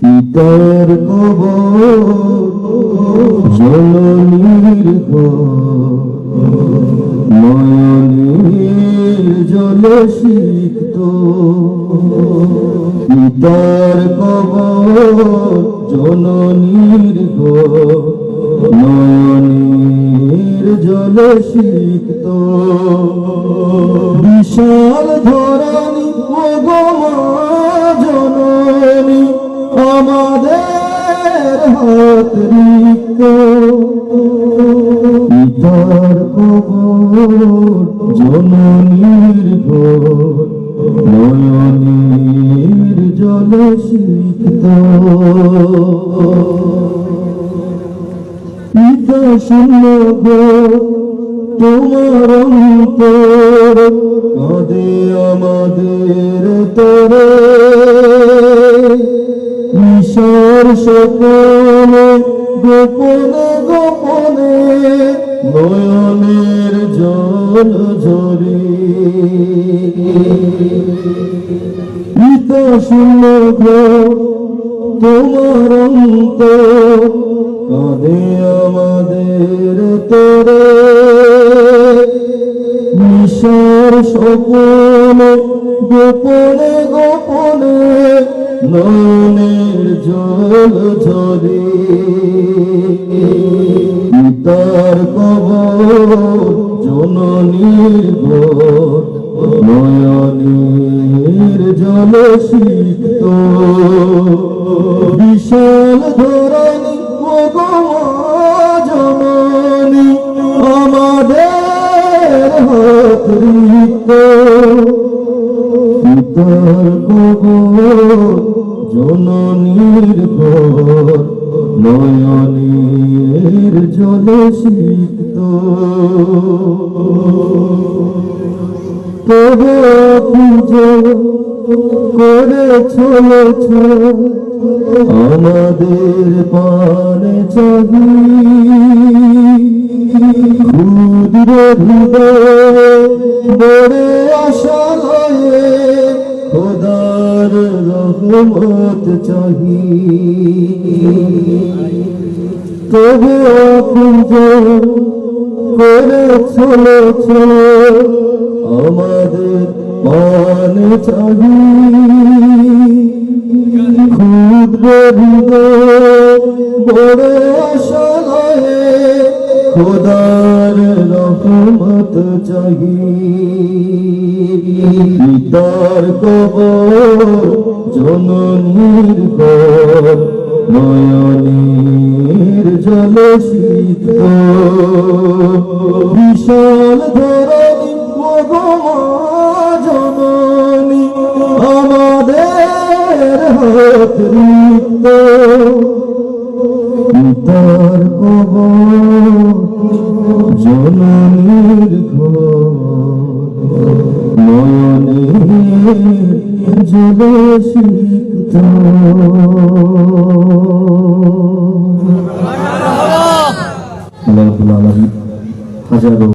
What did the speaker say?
পিতার কব জননীর নয়নের জলে সিক্ত। পিতার কব জননীর নয়নের জলে সিক্ত। বিশাল ধরণী হাত রিক্ত পিতার কবর জননীর নয়নের জলে সিক্ত। পিতা তোমার অন্তর কাঁদে আমাদের তরে। ঈশ্বর সকলে গোপনে গোপনে নয়নের জল ঝরে। পিতা শূন্য তোমার অন্তর কাঁদে আমাদের তোরে। মিশর সকলে গোপনে গোপনে নয়নের জল ঝরে পিতার কবর জননীর নয়নের জল সিক্ত। বিশাল ধরণী জননী আমাদের হাত পিতার কবর জননীর ঘর, নয়নের জলে সিক্ত তবে পুজো করে চলেছ আমাদের পানে চাবি ক্ষুদ্র হৃদয় বড়ে আশা খোদার রহমত চাহি। তবে পুজো করে চলেছ আমাদের মান চাহি। হৃদয়, বড় আশালয়ে খোদার রহমত চাহি। পিতার কবর জননীর ঘর নয়নের জল শীত বিশাল ধরণী জননী, আমাদের হাত রিক্ত পিতার কবর জননীর ঘর জলে সিক্ত হাজারো